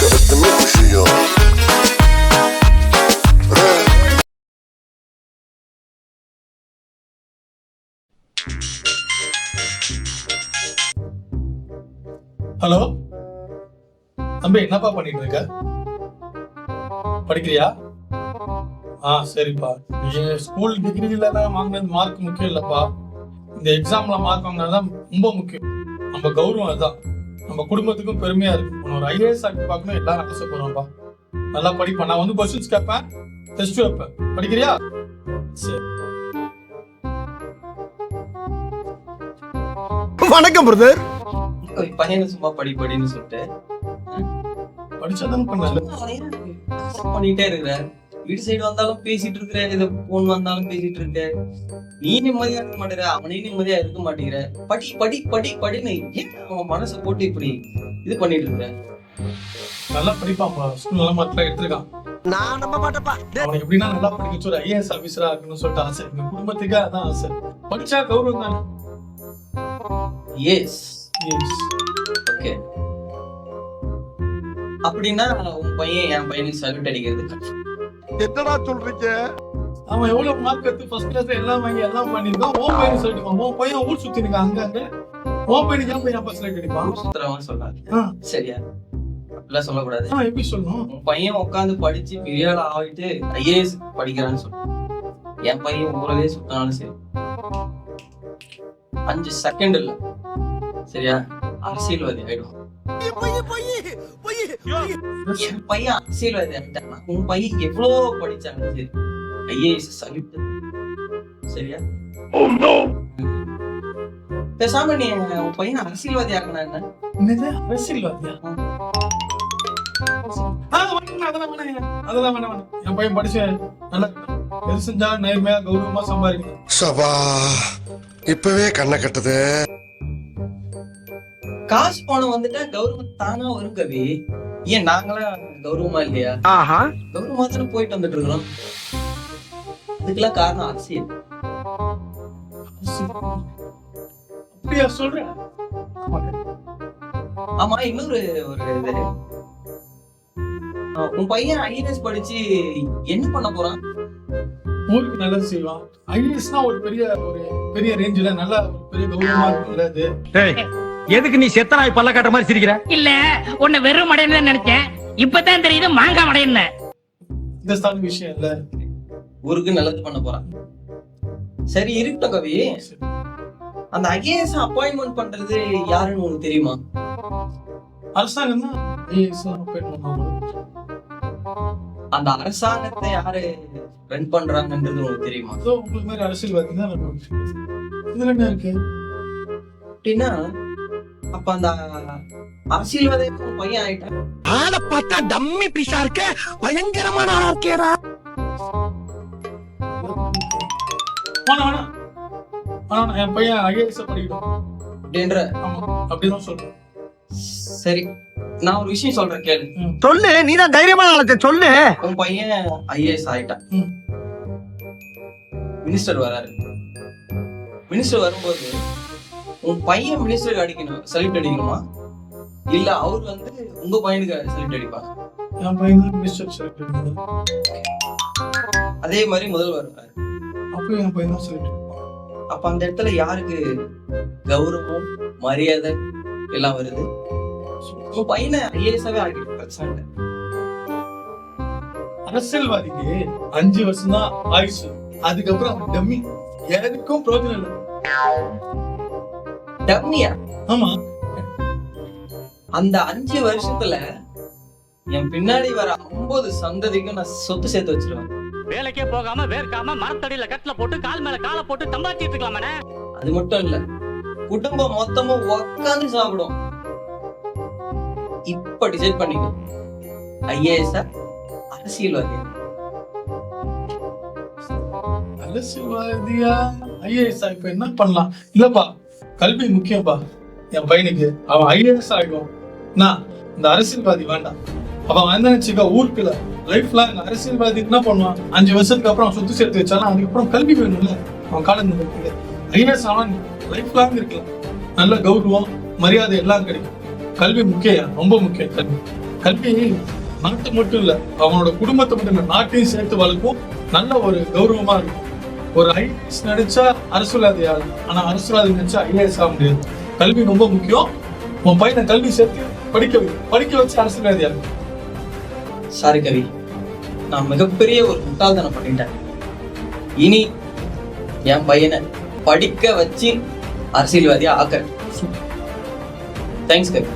Karate mi koşuyor hello? தம்பி என்னப்பா பண்ணிட்டு இருக்க படிக்கிறியா? ஆ சரிப்பா. நீ ஸ்கூல் டிகிரியிலலாம் வாங்கினது மார்க் முக்கியம் இல்லைப்பா. இந்த எக்ஸாம்ல மார்க் வாங்கினது தான் ரொம்ப முக்கியம். நம்ம கௌரவம் அதுதான். நம்ம குடும்பத்துக்கும் பெருமையா இருக்கு. உன்னை ஒரு ஐஏஎஸ் ஆக்கி பார்க்கணும் எல்லாரும் ஆசைப்படுறோம்ப்பா நல்லா படிப்பேன். நான் வந்து கொஸ்டின்ஸ் கேட்பேன். டெஸ்ட் வைப்பேன். படிக்கிறியா? சரி. வணக்கம் பிரதர் பையனை சும்மா படி படின்னு சொல்லிட்டு படிச்சாதானே பண்ணல பண்ணிட்டே இருக்கிற வீட்டு சைடு வந்தாலும் பேசிட்டு இருக்கிற இது போன் வந்தாலும் பேசிட்டு இருக்க. நீ நிம்மதியா இருக்க மாட்டேற அவனே நிம்மதியா இருக்க மாட்டேங்கிற. படி படி படி படின்னு ஏன் அவன் மனசை போட்டு இப்படி இது பண்ணிட்டு இருக்க? நல்லா படிப்பான்ப்பா. ஸ்கூல் நல்லா மார்க்லாம் எடுத்திருக்கான். நான் நம்ப மாட்டேப்பா அவனுக்கு எப்படின்னா நல்லா படிக்க வச்சு ஒரு ஐஏஎஸ் ஆபீசரா இருக்கணும்னு சொல்லிட்டு ஆசை. எங்க குடும்பத்துக்கு அதான் ஆசை. படிச்சா கௌரவம் தானே? எஸ். ஓகே அப்படின்னா உன் பையன் என் பையனுக்கு சல்யூட் அடிக்கிறது. என்னடா சொல்றீங்க? அவன் எவ்வளவு மார்க் எடுத்து ஃபர்ஸ்ட் கிளாஸ் எல்லாம் வாங்கி எல்லாம் பண்ணிருக்கான் உன் பையன் சொல்லிட்டு உன் பையன் ஊர் சுத்தி இருக்கான் அங்க அங்க. உன் பையனுக்கு ஏன் பையன் ஃபர்ஸ்ட் அடிப்பான்? சுத்துறவன் சொல்றாரு. சரியா? அப்படிலாம் சொல்லக்கூடாது. ஆ, எப்படி சொல்லணும்? உன் பையன் உட்காந்து படிச்சு பெரிய ஆள் ஆகிட்டு ஐஏஎஸ் படிக்கிறான்னு சொல்லு. என் பையன் ஊரவே சுத்தினாலும் சரி. அஞ்சு செகண்ட் இல்ல சரியா? அரசியல்வாதி ஆயிடும் என் பையன் அரசியல்வாதி ஆயிட்டான்னா உன் பையன் எவ்வளவு படிச்சாங்க சரி. ஐஏஎஸ் சலிப்பு சரியா? பேசாம நீ உன் பையன் அரசியல்வாதி ஆக்கணும் என்ன? என்னது? அரசியல்வாதியா? அதெல்லாம் வேணாம். என் பையன் படிச்சு நல்லா நேர்மையா கௌரவமா சம்பாதிக்கணும். சபா இப்பவே கண்ணை கட்டுது. காசு பணம் வந்துட்டா கௌரவம் தானா வரும் கவி. ஏன் நாங்களாம் கௌரவமா இல்லையா? ஆஹா. கௌரவமா தானே போயிட்டு வந்துட்டு இருக்கிறோம். இதுக்கெல்லாம் காரணம் அரசியல். அப்படியா சொல்றேன் ஆமா இன்னொரு ஒரு இது. உன் பையன் ஐஏஎஸ் படிச்சு என்ன பண்ண போறான்? ஊருக்கு நல்லது செய்வான். ஐஏஎஸ்னா ஒரு பெரிய ஒரு பெரிய ரேஞ்சில நல்ல பெரிய கௌரவமா அது எதுக்கு நீ செத்த நாய் பல்ல காட்டுற மாதிரி சிரிக்கிற? இல்ல உன்னை வெறும் தான் நினைச்சேன். இப்பதான் தெரியுது மாங்காய் மடையன்னு இந்த ஸ்தான விஷயம் இல்ல. ஊருக்கு நல்லது பண்ண போறான். சரி இருக்கட்டும் கவி. அந்த ஐஏஎஸ் அப்பாயின்மெண்ட் பண்றது யாருன்னு உனக்கு தெரியுமா? அரசாங்கம் தான் ஐஏஎஸ் appoint பண்ணுவாங்க. அந்த அரசாங்கத்தை யாரு ரன் பண்றாங்கன்றது உனக்கு தெரியுமா? உங்களுக்கு மாதிரி அரசியல்வாதி தான் அப்படின்னா அப்ப அந்த அரசியல்வாதி பையன் ஆயிட்டான். ஆளை பார்த்தா டம்மி பீஸா இருக்க பயங்கரமான ஆளா இருக்கேடா. வேணாம் என் பையன் ஐஏஎஸ் படிக்கட்டும். அப்படின்ற அப்படிதான் சொல்றேன். சரி நான் ஒரு விஷயம் சொல்றேன் கேளு. சொல்லு நீதான் தைரியமான ஆளத்தை சொல்லு. உன் பையன் ஐஏஎஸ் ஆயிட்டான். மினிஸ்டர் வராரு. மினிஸ்டர் வரும்போது உன் பையன் மினிஸ்டருக்கு அடிக்கணும். சல்யூட் அடிக்கணுமா? இல்ல அவர் வந்து உங்க பையனுக்கு சல்யூட் அடிப்பாங்க என் பையன் மினிஸ்டர் செலக்ட் பண்ணது அதே மாதிரி முதல்வர் அப்போ என் பையன் தான் செலக்ட் அப்ப அந்த இடத்துல யாருக்கு கௌரவம் மரியாதை எல்லாம் வருது? உன் பையனை ஐஏஎஸ்ஆவே ஆகிட்டு பிரச்சனை இல்லை அரசியல்வாதிக்கு அஞ்சு வருஷம் தான் ஆயுசு. அதுக்கப்புறம் டம்மி. எதுக்கும் பிரயோஜனம் இல்லை. டம்மியா ஆமா. அந்த அஞ்சு வருஷத்துல என் பின்னாடி வர ஐம்பது சந்ததிக்கும் நான் சொத்து சேர்த்து வச்சிருவேன். வேலைக்கே போகாம வேர்க்காம மரத்தடியில கட்டில போட்டு கால் மேல காலை போட்டு தம்பாச்சிட்டு இருக்கலாமே அது மட்டும் இல்ல குடும்பம் மொத்தமும் உக்காந்து சாப்பிடும். இப்ப டிசைட் பண்ணிக்கோ. ஐஏஎஸ் அரசியல்வாதி அரசியல்வாதியா? ஐஏஎஸ் இப்ப என்ன பண்ணலாம்? இல்லப்பா. கல்வி முக்கியம்ப்பா என் பையனுக்கு அவன் ஐஏஎஸ் ஆகிடும் நான் இந்த அரசியல்வாதி வேண்டாம். அவன் வந்தான்னு வச்சுக்க ஊருக்குல லைஃப்ல இந்த அரசியல்வாதி என்ன பண்ணுவான்? அஞ்சு வருஷத்துக்கு அப்புறம் சொத்து சேர்த்து வச்சாலும் அதுக்கப்புறம் கல்வி வேணும்ல. அவன் காலம் ஐஏஎஸ் ஆனா லைஃப் லாங் இருக்கலாம். நல்ல கௌரவம் மரியாதை எல்லாம் கிடைக்கும். கல்வி முக்கியம் ரொம்ப முக்கியம் கல்வி. கல்வி நாட்டு மட்டும் இல்ல அவனோட குடும்பத்தை மட்டும் நாட்டையும் சேர்த்து வளர்க்கும். நல்ல ஒரு கௌரவமா இருக்கும். ஒரு ஐஏஎஸ் நடிச்சா அரசியல்வாதி ஆகும் ஆனா அரசியல்வாதி நடிச்சா ஐஏஎஸ் ஆக முடியாது. கல்வி ரொம்ப முக்கியம். உன் பையனை கல்வி சேர்த்து படிக்க வை. படிக்க வச்சு அரசியல்வாதி ஆகும் சாரி கவி. நான் மிகப்பெரிய ஒரு முட்டாள்தனம் பண்ணிட்டேன். இனி என் பையனை படிக்க வச்சு அரசியல்வாதியா ஆக்குறேன் தேங்க்ஸ் கவி.